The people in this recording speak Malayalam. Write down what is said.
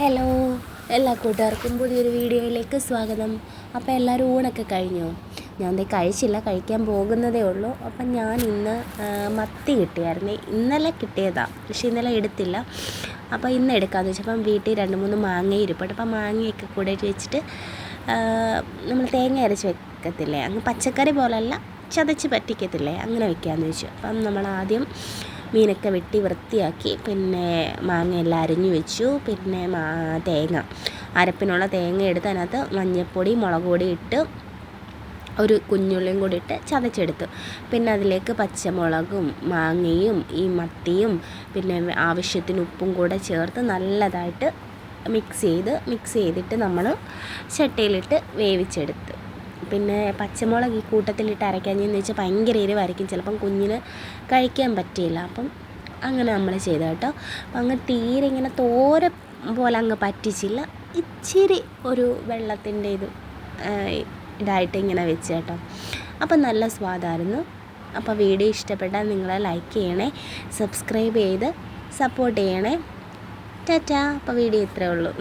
ഹലോ എല്ലാ കൂട്ടുകാർക്കും പുതിയൊരു വീഡിയോയിലേക്ക് സ്വാഗതം. അപ്പോൾ എല്ലാവരും ഊണൊക്കെ കഴിഞ്ഞോ? ഞാൻ ദേ കഴിച്ചില്ല കഴിക്കാൻ പോകുന്നതേ ഉള്ളൂ. അപ്പം ഞാൻ ഇന്ന് മത്തി കിട്ടിയായിരുന്നു. ഇന്നലെ കിട്ടിയതാണ് പക്ഷെ ഇന്നലെ എടുത്തില്ല. അപ്പോൾ ഇന്ന് എടുക്കാമെന്ന് വെച്ചപ്പം വീട്ടിൽ രണ്ട് മൂന്ന് മാങ്ങ ഇരിപ്പുണ്ട്. അപ്പം മാങ്ങയൊക്കെ കൂടെ വെച്ചിട്ട് നമ്മൾ തേങ്ങ അരച്ച് വെക്കത്തില്ലേ? അങ്ങ് പച്ചക്കറി പോലല്ല ചതച്ച് പറ്റിക്കത്തില്ലേ? അങ്ങനെ വെക്കാമെന്ന് വെച്ചു. അപ്പം നമ്മൾ ആദ്യം മീനൊക്കെ വെട്ടി വൃത്തിയാക്കി. പിന്നെ മാങ്ങ എല്ലാം അരിഞ്ഞു വെച്ചു. പിന്നെ തേങ്ങ. അരപ്പിനുള്ള തേങ്ങ എടുത്ത് അതിനകത്ത് മഞ്ഞൾപ്പൊടി മുളക് പൊടി ഇട്ട് ഒരു കുഞ്ഞുള്ളിയും കൂടി ഇട്ട് ചതച്ചെടുത്തു. പിന്നെ അതിലേക്ക് പച്ചമുളകും മാങ്ങയും ഈ മത്തിയും പിന്നെ ആവശ്യത്തിന് ഉപ്പും കൂടെ ചേർത്ത് നല്ലതായിട്ട് മിക്സ് ചെയ്ത് മിക്സ് ചെയ്തിട്ട് നമ്മൾ ചട്ടയിലിട്ട് വേവിച്ചെടുത്ത്. പിന്നെ പച്ചമുളക് ഈ കൂട്ടത്തിലിട്ട് അരക്കാഞ്ഞെന്ന് വെച്ചാൽ ഭയങ്കര എരിവായിരിക്കും. ചിലപ്പം കുഞ്ഞിന് കഴിക്കാൻ പറ്റിയില്ല. അപ്പം അങ്ങനെ നമ്മൾ ചെയ്ത കേട്ടോ. അപ്പം അങ്ങ് തീരെ ഇങ്ങനെ തോര പോലെ അങ്ങ് പറ്റിച്ചില്ല. ഇച്ചിരി ഒരു വെള്ളത്തിന്റെ ഇത് ഇതായിട്ട് ഇങ്ങനെ വെച്ച് കേട്ടോ. അപ്പം നല്ല സ്വാദായിരുന്നു. അപ്പോൾ വീഡിയോ ഇഷ്ടപ്പെട്ടാൽ നിങ്ങൾ ലൈക്ക് ചെയ്യണേ സബ്സ്ക്രൈബ് ചെയ്ത് സപ്പോർട്ട് ചെയ്യണേ. ടാറ്റാ. അപ്പോൾ വീഡിയോ ഇത്രയേ ഉള്ളൂ.